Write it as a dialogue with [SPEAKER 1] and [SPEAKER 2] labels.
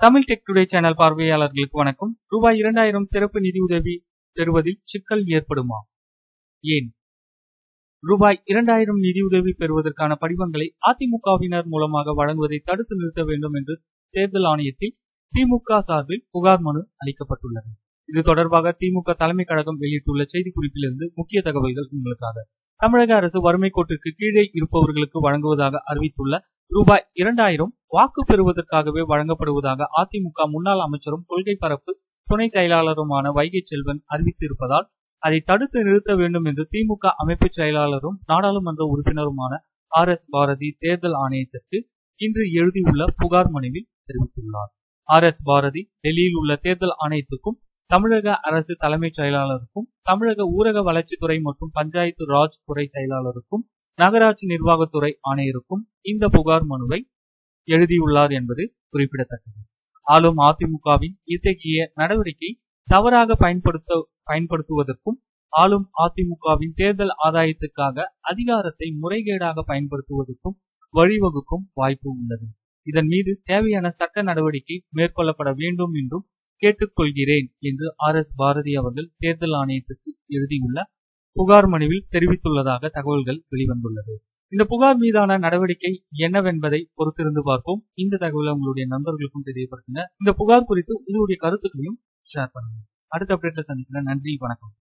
[SPEAKER 1] Tamil tech today channel பார்வையாளர்களுக்கு வணக்கம். ரூபாய் இரண்டாயிரம் சிறப்பு நிதியுதவி பெறுவதில் சிக்கல் ஏற்படுமா? ஏன்? ரூபாய் இரண்டாயிரம் நிதியுதவி பெறுவதற்கான படிவங்களை அதிமுகவினர் மூலமாக வழங்குவதை தடுத்து நிறுத்த வேண்டும் என்று தேர்தல் ஆணையத்தில் திமுக சார்பில் புகார் மனு அளிக்கப்பட்டுள்ளது. இது தொடர்பாக திமுக தலைமை கழகம் வெளியிட்டுள்ள செய்திக்குறிப்பிலிருந்து முக்கிய தகவல்கள் உங்களுக்காக. தமிழக அரசு வறுமை கோட்டிற்கு கீழே இருப்பவர்களுக்கு வழங்குவதாக அறிவித்துள்ள ரூபாய் இரண்டாயிரம் வாக்கு பெறுவதற்காகவே வழங்கப்படுவதாக அதிமுக முன்னாள் அமைச்சரும் கொள்கை பரப்பு துணை செயலாளருமான வைகை செல்வன் அறிவித்திருப்பதால் அதை தடுத்து நிறுத்த வேண்டும் என்று திமுக அமைப்பு செயலாளரும் நாடாளுமன்ற உறுப்பினருமான ஆர் எஸ் பாரதி தேர்தல் ஆணையத்திற்கு இன்று எழுதியுள்ள புகார் மனுவில் தெரிவித்துள்ளார். ஆர் எஸ் பாரதி டெல்லியில் உள்ள தேர்தல் ஆணையத்துக்கும் தமிழக அரசு தலைமைச் செயலாளருக்கும் தமிழக ஊரக வளர்ச்சித்துறை மற்றும் பஞ்சாயத்து ராஜ் துறை செயலாளருக்கும் நகராட்சி நிர்வாகத்துறை ஆணையருக்கும் இந்த புகார் மனுவை எழுதியுள்ளார் என்பது குறிப்பிடத்தக்கது. ஆளும் அதிமுகவின் இத்தகைய நடவடிக்கை தவறாக பயன்படுத்த பயன்படுத்துவதற்கும் ஆளும் அதிமுகவின் தேர்தல் ஆதாயத்துக்காக அதிகாரத்தை முறைகேடாக பயன்படுத்துவதற்கும் வழிவகுக்கும் வாய்ப்பு உள்ளது. இதன் மீது தேவையான சட்ட நடவடிக்கை மேற்கொள்ளப்பட வேண்டும் என்றும் கேட்டுக்கொள்கிறேன் என்று ஆர் எஸ் பாரதி அவர்கள் தேர்தல் ஆணையத்துக்கு எழுதியுள்ள புகார் மனுவில் தெரிவித்துள்ளதாக தகவல்கள் வெளிவந்துள்ளது. இந்த புகார் மீதான நடவடிக்கை என்னவென்பதை பொறுத்திருந்து பார்ப்போம். இந்த தகவலை உங்களுடைய நண்பர்களுக்கும் தெரியப்படுத்துங்க. இந்த புகார் குறித்து உங்களுடைய கருத்துக்களையும் ஷேர் பண்ணுங்க. அடுத்த அப்டேட்ல சந்திக்கிறேன். நன்றி வணக்கம்.